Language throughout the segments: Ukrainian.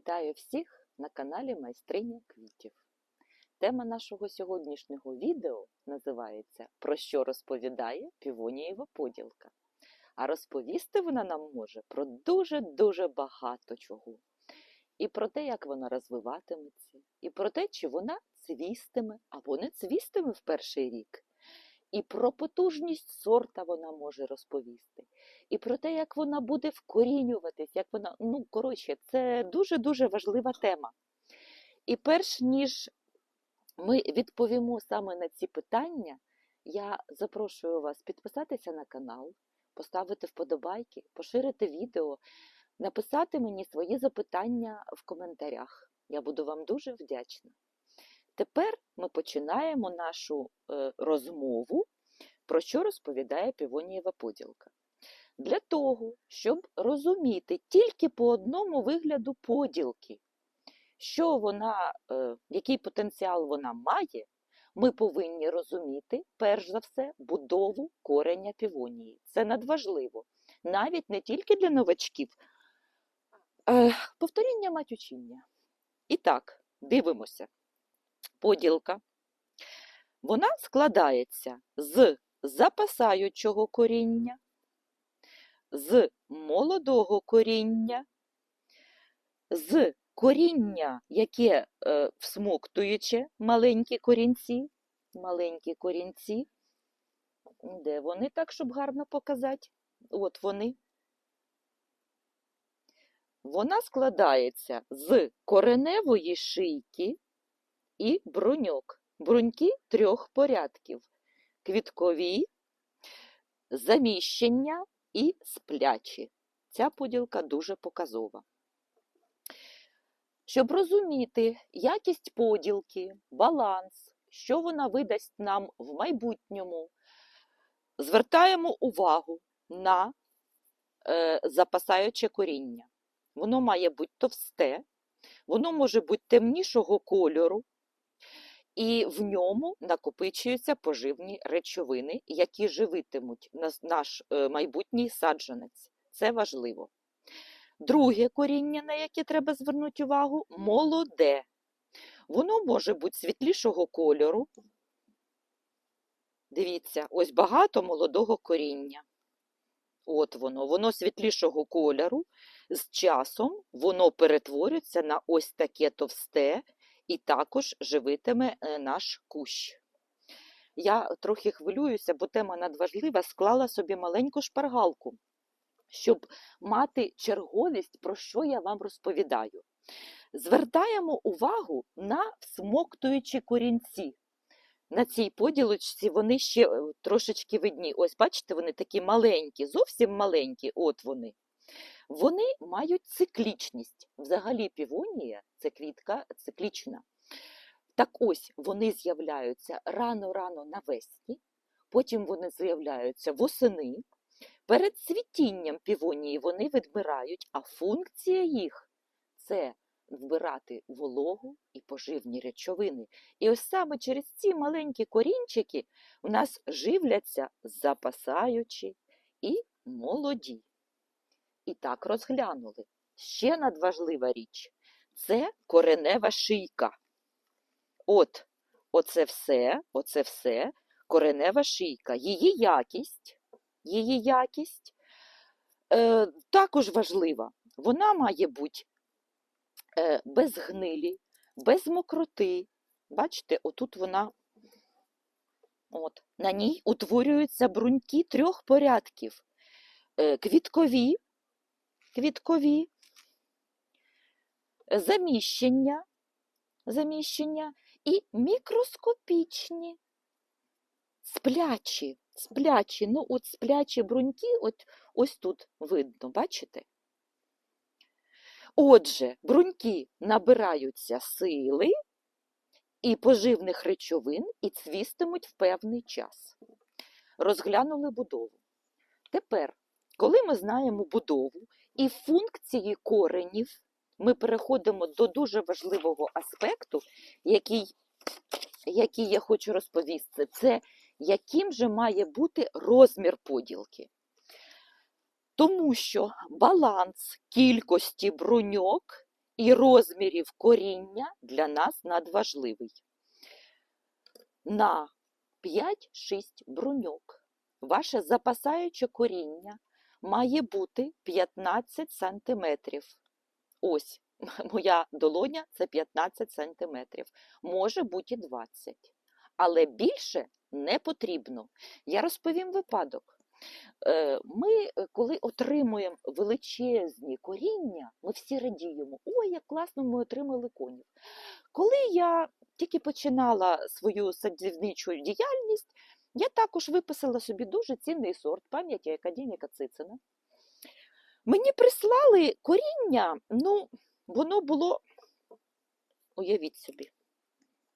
Вітаю всіх на каналі Майстриня квітів. Тема нашого сьогоднішнього відео називається Про що розповідає півонієва поділка. А розповісти вона нам може про дуже-дуже багато чого. І про те, як вона розвиватиметься, і про те, чи вона цвістиме або не цвістиме в перший рік, і про потужність сорта вона може розповісти, і про те, як вона буде вкорінюватись, як вона, ну, коротше, це дуже-дуже важлива тема. І перш ніж ми відповімо саме на ці питання, я запрошую вас підписатися на канал, поставити вподобайки, поширити відео, написати мені свої запитання в коментарях. Я буду вам дуже вдячна. Тепер ми починаємо нашу е, розмову, про що розповідає півонієва поділка. Для того, щоб розуміти тільки по одному вигляду поділки, що вона, е, який потенціал вона має, ми повинні розуміти, перш за все, будову кореня півонії. Це надважливо. Навіть не тільки для новачків. Е, повторіння мать учіння. І так, дивимося. Поділка. Вона складається з запасаючого коріння, з молодого коріння, з коріння, яке е, всмоктуюче маленькі корінці, маленькі корінці. Де вони так, щоб гарно показати? От вони. Вона складається з кореневої шийки і бруньок. Бруньки трьох порядків: квіткові, заміщення і сплячі. Ця поділка дуже показова. Щоб розуміти якість поділки, баланс, що вона видасть нам в майбутньому, звертаємо увагу на е, запасаюче коріння. Воно має бути товсте, воно може бути темнішого кольору, і в ньому накопичуються поживні речовини, які живитимуть наш е, майбутній саджанець. Це важливо. Друге коріння, на яке треба звернути увагу, молоде. Воно може бути світлішого кольору. Дивіться, ось багато молодого коріння. От воно, воно світлішого кольору. З часом воно перетворюється на ось таке товсте і також живитиме е, наш кущ. Я трохи хвилююся, бо тема надважлива, склала собі маленьку шпаргалку, щоб мати черговість, про що я вам розповідаю. Звертаємо увагу на всмоктуючі корінці. На цій поділочці вони ще е, трошечки видні. Ось, бачите, вони такі маленькі, зовсім маленькі, от вони. Вони мають циклічність. Взагалі півонія це квітка циклічна. Так ось вони з'являються рано-рано навесні, потім вони з'являються восени. Перед цвітінням півонії вони відбирають, а функція їх це вбирати вологу і поживні речовини. І ось саме через ці маленькі корінчики у нас живляться запасаючі і молоді. І так розглянули. Ще надважлива річ це коренева шийка. От, оце все, оце все коренева шийка. Її якість, її якість е, також важлива. Вона має бути е, без гнилі, без мокроти. Бачите, отут вона, от, на ній утворюються бруньки трьох порядків. Е, квіткові, квіткові, е, заміщення, заміщення і мікроскопічні, сплячі, сплячі. Ну, от сплячі бруньки, от ось тут видно, бачите? Отже, бруньки набираються сили і поживних речовин і цвістимуть в певний час. Розглянули будову. Тепер, коли ми знаємо будову і функції коренів, ми переходимо до дуже важливого аспекту, який, який я хочу розповісти. Це яким же має бути розмір поділки. Тому що баланс кількості бруньок і розмірів коріння для нас надважливий. На 5-6 бруньок ваше запасаюче коріння має бути 15 сантиметрів. Ось моя долоня це 15 сантиметрів. Може бути і 20. Але більше не потрібно. Я розповім випадок. Е, Ми, е, коли отримуємо величезні коріння, ми всі радіємо. Ой, як класно ми отримали конів. Коли я тільки починала свою садівничу діяльність, я також виписала собі дуже цінний сорт пам'яті академіка Цицина. Мені прислали коріння, ну, воно було, уявіть собі,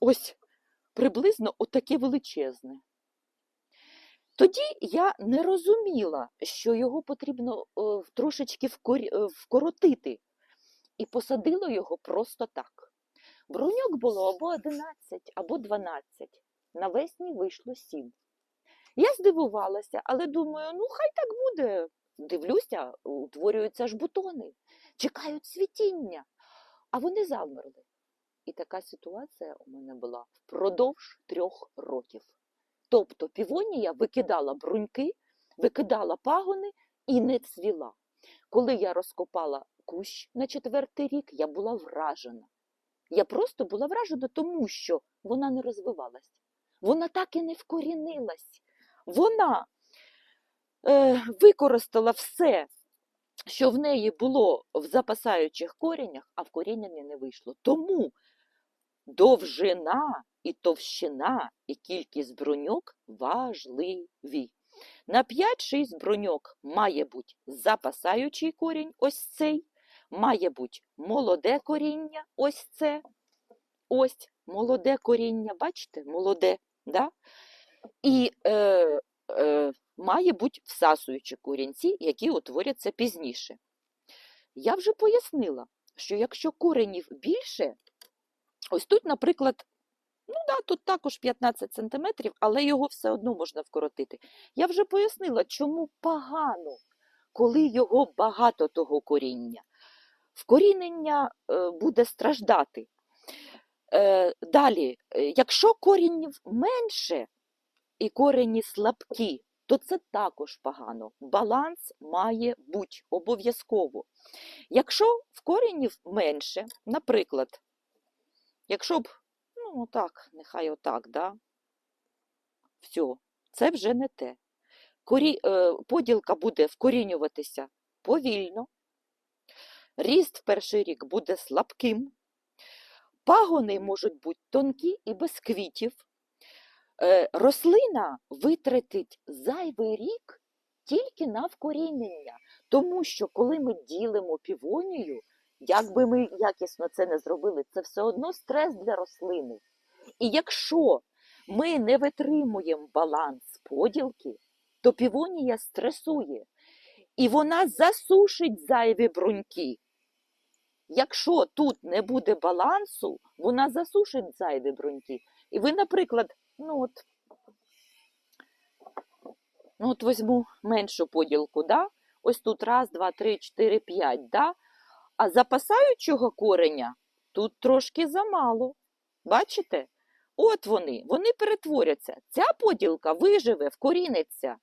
ось приблизно отаке величезне. Тоді я не розуміла, що його потрібно е, трошечки е, вкоротити, і посадила його просто так. Бруньок було або 11, або 12. Навесні вийшло 7. Я здивувалася, але думаю, ну хай так буде. Дивлюся, утворюються ж бутони, чекають цвітіння, а вони завмерли. І така ситуація у мене була впродовж трьох років. Тобто півонія викидала бруньки, викидала пагони і не цвіла. Коли я розкопала кущ на четвертий рік, я була вражена. Я просто була вражена, тому що вона не розвивалась. Вона так і не вкорінилась. Вона е, використала все, що в неї було в запасаючих коріннях, а в коріння не вийшло. Тому довжина і товщина, і кількість бруньок важливі. На 5-6 бруньок має бути запасаючий корінь, ось цей, має бути молоде коріння, ось це. Ось молоде коріння, бачите, молоде. Да? І е, е, має бути всасуючі корінці, які утворяться пізніше. Я вже пояснила, що якщо коренів більше, ось тут, наприклад, ну да, тут також 15 см, але його все одно можна вкоротити. Я вже пояснила, чому погано, коли його багато того коріння. Вкорінення е, буде страждати. Е, далі, якщо корінів менше і корені слабкі, то це також погано. Баланс має бути обов'язково. Якщо в коренів менше, наприклад, якщо б, ну так, нехай отак, да? все, це вже не те. Корі... е, Поділка буде вкорінюватися повільно, ріст в перший рік буде слабким, пагони можуть бути тонкі і без квітів. Е, Рослина витратить зайвий рік тільки на вкорінення, тому що коли ми ділимо півонію, як би ми якісно це не зробили, це все одно стрес для рослини. І якщо ми не витримуємо баланс поділки, то півонія стресує і вона засушить зайві бруньки. Якщо тут не буде балансу, вона засушить зайві бруньки. І ви, наприклад, ну от, ну от візьму меншу поділку, да? ось тут раз, два, три, чотири, п'ять, да? а запасаючого кореня тут трошки замало. Бачите? От вони, вони перетворяться. Ця поділка виживе, вкоріниться.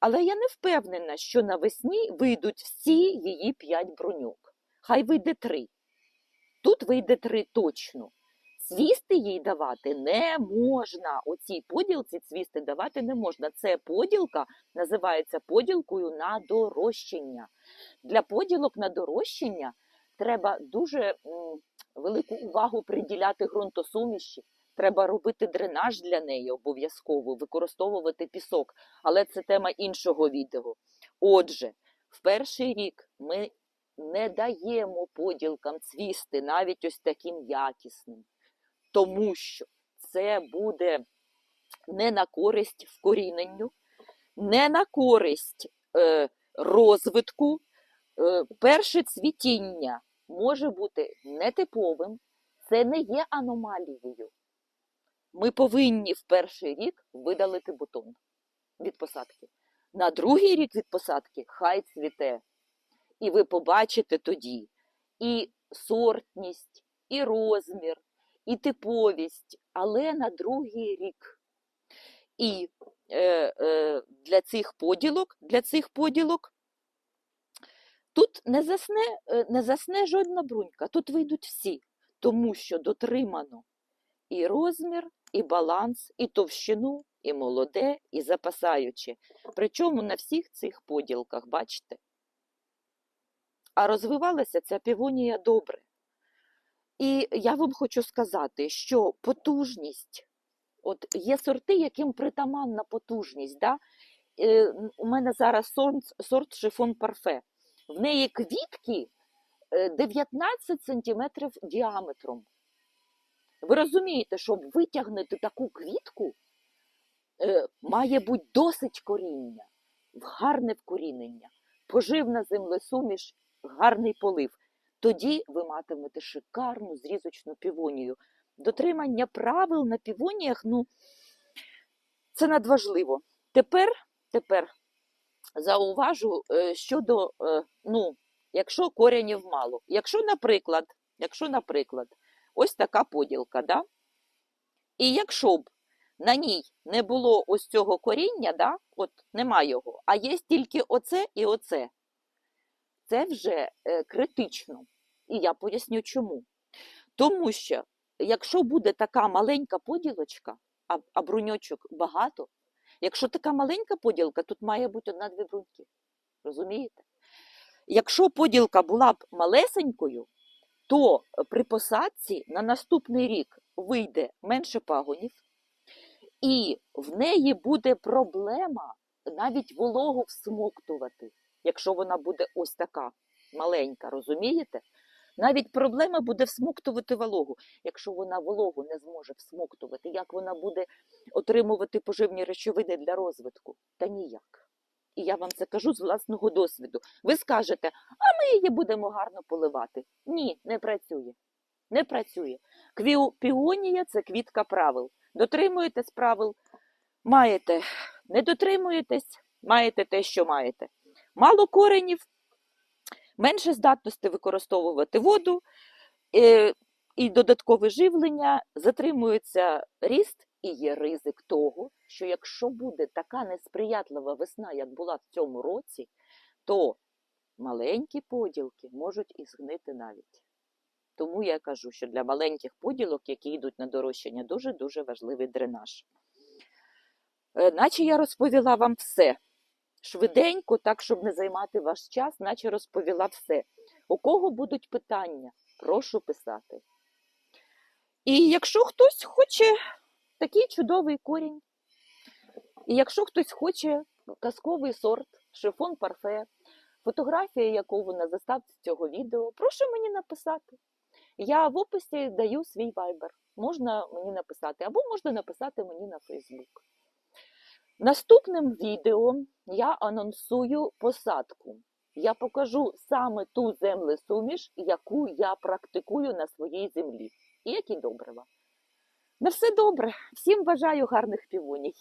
Але я не впевнена, що навесні вийдуть всі її п'ять бруньок. Хай вийде три. Тут вийде три точно. Цвісти їй давати не можна. Оцій поділці цвісти давати не можна. Це поділка називається поділкою на дорощення. Для поділок на дорощення треба дуже велику увагу приділяти ґрунтосуміші. Треба робити дренаж для неї обов'язково, використовувати пісок. Але це тема іншого відео. Отже, в перший рік ми не даємо поділкам цвісти, навіть ось таким якісним, тому що це буде не на користь вкоріненню, не на користь е, розвитку. Е, перше цвітіння може бути нетиповим, це не є аномалією. Ми повинні в перший рік видалити бутон від посадки. На другий рік від посадки хай цвіте. І ви побачите тоді і сортність, і розмір, і типовість, але на другий рік. І е, е, для цих поділок, для цих поділок тут не засне, е, не засне жодна брунька, тут вийдуть всі, тому що дотримано і розмір, і баланс, і товщину, і молоде, і запасаюче. Причому на всіх цих поділках, бачите? А розвивалася ця півонія добре. І я вам хочу сказати, що потужність, от є сорти, яким притаманна потужність. Да? Е, у мене зараз сорт, сорт шифон парфе. В неї квітки е, 19 сантиметрів діаметром. Ви розумієте, щоб витягнути таку квітку, е, має бути досить коріння, гарне вкорінення, поживна землесуміш, гарний полив. Тоді ви матимете шикарну зрізочну півонію. Дотримання правил на півоніях, ну, це надважливо. Тепер, тепер зауважу е, щодо, е, ну, якщо коренів мало. Якщо, наприклад, якщо, наприклад, ось така поділка, да? і якщо б на ній не було ось цього коріння, да? от нема його, а є тільки оце і оце, це вже е, критично. І я поясню чому. Тому що, якщо буде така маленька поділочка, а, а бруньочок багато, якщо така маленька поділка, тут має бути одна-дві бруньки. Розумієте? Якщо поділка була б малесенькою, то при посадці на наступний рік вийде менше пагонів, і в неї буде проблема навіть вологу всмоктувати, якщо вона буде ось така маленька, розумієте? Навіть проблема буде всмоктувати вологу. Якщо вона вологу не зможе всмоктувати, як вона буде отримувати поживні речовини для розвитку? Та ніяк. І я вам це кажу з власного досвіду. Ви скажете, а ми її будемо гарно поливати. Ні, не працює. Не працює. Квіу- Піонія це квітка правил. Дотримуєтесь правил, маєте. Не дотримуєтесь, маєте те, що маєте. Мало коренів, менше здатності використовувати воду е, і додаткове живлення, затримується ріст і є ризик того, що якщо буде така несприятлива весна, як була в цьому році, то маленькі поділки можуть і згнити навіть. Тому я кажу, що для маленьких поділок, які йдуть на дорощення, дуже-дуже важливий дренаж. Е, Наче я розповіла вам все. Швиденько, так, щоб не займати ваш час, наче розповіла все. У кого будуть питання, прошу писати. І якщо хтось хоче такий чудовий корінь, і якщо хтось хоче казковий сорт, шифон парфе, фотографія якого на заставці цього відео, прошу мені написати. Я в описі даю свій вайбер. Можна мені написати, або можна написати мені на Фейсбук. Наступним відео я анонсую посадку. Я покажу саме ту землесуміш, яку я практикую на своїй землі, і які добрива. На все добре. Всім бажаю гарних півоній.